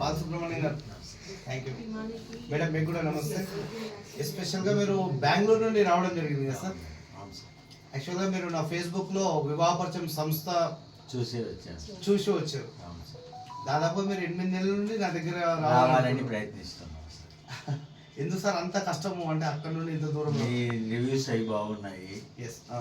బాలసుబ్రహ్మణ్యం గారు. Thank you madam మీకు కూడా నమస్తే. ఎస్పెషల్గా మీరు బెంగళూరు నుండి రావడం జరిగింది కదా సార్ అవును సార్ యాక్చువల్గా మీరు నా ఫేస్బుక్లో వివాహపరిచయం సంస్థ చూసి వచ్చాను సార్ చూసి వచ్చారు. అవును సార్ దాదాపు మీరు ఎనిమిది నెలల నుండి నా దగ్గర రావాలని ప్రయత్నిస్తున్నాం సార్ ఎందుకు సార్ అంత కష్టము అంటే అక్కడ నుండి ఇంత దూరం మీ రివ్యూస్ అవి బాగున్నాయి. ఎస్ ఆ,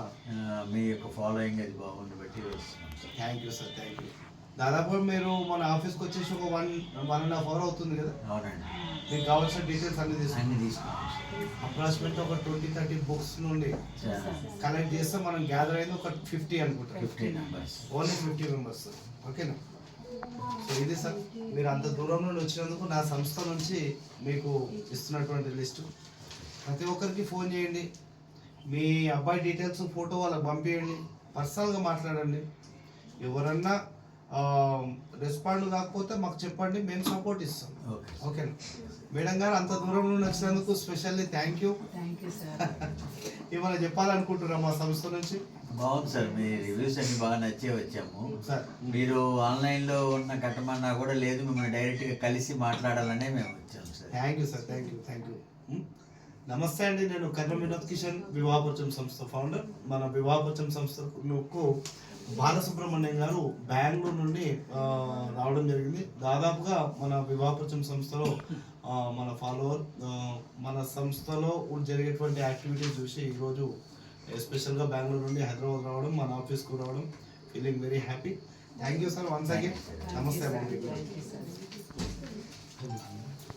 మీ యొక్క ఫాలోయింగ్ అది బాగుంది బట్టి వస్తున్నాం sir thank you sir thank you దాదాపు మీరు మన ఆఫీస్కి వచ్చేసి ఒక one one and half hour అవుతుంది కదా? అవునండి. మీకు కావాల్సిన డీటెయిల్స్ అన్ని తీసుకుని అప్రాక్సిమేట్ ఒక ట్వంటీ థర్టీ బుక్స్ నుండి కలెక్ట్ చేస్తే మనం గ్యాదర్ అయింది ఒక ఫిఫ్టీ అనుకుంటాం. Fifty numbers only fifty members ఓకేనా సో ఇది సార్ మీరు అంత దూరం నుండి వచ్చినందుకు నా సంస్థ నుంచి మీకు ఇస్తున్నటువంటి లిస్టు. ప్రతి ఒక్కరికి ఫోన్ చేయండి. మీ అబ్బాయి డీటెయిల్స్ ఫోటో వాళ్ళకి పంపించండి పర్సనల్గా మాట్లాడండి. ఎవరన్నా రెస్పాండ్ కాకపోతే మాకు చెప్పండి మేము సపోర్ట్ ఇస్తాం. ఓకే. ఓకేనా? మేడం గారు అంత దూరం నుండి వచ్చినందుకు specially thank you thank you sir ఏమైనా చెప్పాలనుకుంటున్నాం మా సంస్థ నుంచి? బాగుంది సార్ మీ రివ్యూస్ అన్ని బాగా నచ్చే వచ్చాము. సార్. మీరు ఆన్లైన్లో ఉన్న కట్టమన్నా కూడా లేదు మిమ్మల్ని డైరెక్ట్గా కలిసి మాట్లాడాలనే మేము వచ్చాము sir. Thank you sir thank you thank you నమస్తే అండి నేను కర్ణ వినోద్ కిషన్ వివాహపరిచయం సంస్థ ఫౌండర్ మన వివాహపరిచయం సంస్థకు బాలసుబ్రహ్మణ్యం గారు బెంగళూరు నుండి రావడం జరిగింది. దాదాపుగా మన వివాహపరిచయం సంస్థలో మన ఫాలోవర్ మన సంస్థలో జరిగేటువంటి యాక్టివిటీస్ చూసి ఈరోజు ఎస్పెషల్గా బెంగళూరు నుండి హైదరాబాద్ రావడం మన ఆఫీస్కు రావడం feeling very happy thank you sir once again నమస్తే